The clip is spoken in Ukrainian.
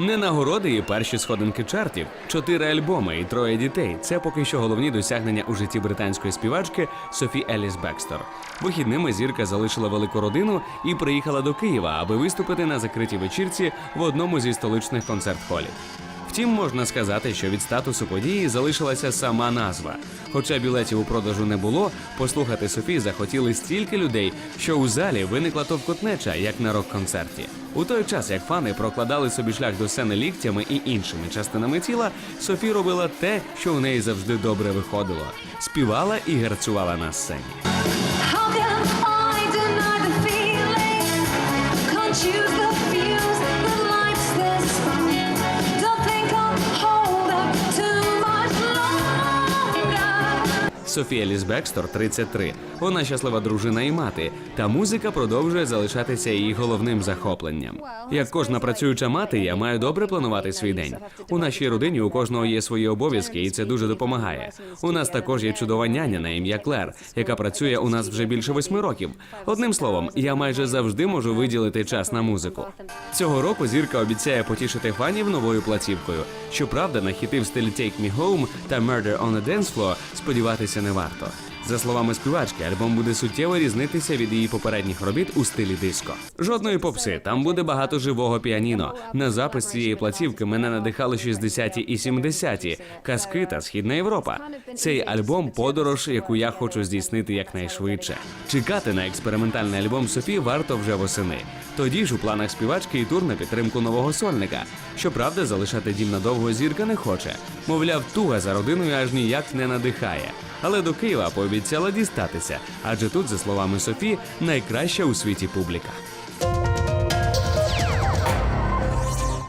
Не нагороди і перші сходинки чартів, чотири альбоми і троє дітей. Це поки що головні досягнення у житті британської співачки Софі Еліс Бекстер. Вихідними зірка залишила велику родину і приїхала до Києва, аби виступити на закритій вечірці в одному зі столичних концерт-холів. Втім, можна сказати, що від статусу події залишилася сама назва. Хоча білетів у продажу не було, послухати Софі захотіли стільки людей, що у залі виникла товкотнеча, як на рок-концерті. У той час, як фани прокладали собі шлях до сцени ліктями і іншими частинами тіла, Софі робила те, що у неї завжди добре виходило: співала і гарцювала на сцені. Софія Ліс Бекстор 33. Вона щаслива дружина і мати. Та музика продовжує залишатися її головним захопленням. Як кожна працююча мати, я маю добре планувати свій день. У нашій родині у кожного є свої обов'язки, і це дуже допомагає. У нас також є чудова няня на ім'я Клер, яка працює у нас вже більше восьми років. Одним словом, я майже завжди можу виділити час на музику. Цього року зірка обіцяє потішити фанів новою платівкою. Щоправда, на хіти в стилі Take Me Home та Murder on the Dance Floor сподіватися не варто. За словами співачки, альбом буде суттєво різнитися від її попередніх робіт у стилі диско. Жодної попси, там буде багато живого піаніно. На запис цієї платівки мене надихали 60-ті і 70-ті, казки та Східна Європа. Цей альбом подорож, яку я хочу здійснити якнайшвидше. Чекати на експериментальний альбом Софі варто вже восени. Тоді ж у планах співачки і тур на підтримку нового сольника. Щоправда, залишати дім надовго зірка не хоче. Мовляв, туга за родиною аж ніяк не надихає. Але до Києва пообіцяла дістатися, адже тут, за словами Софі, найкраща у світі публіка.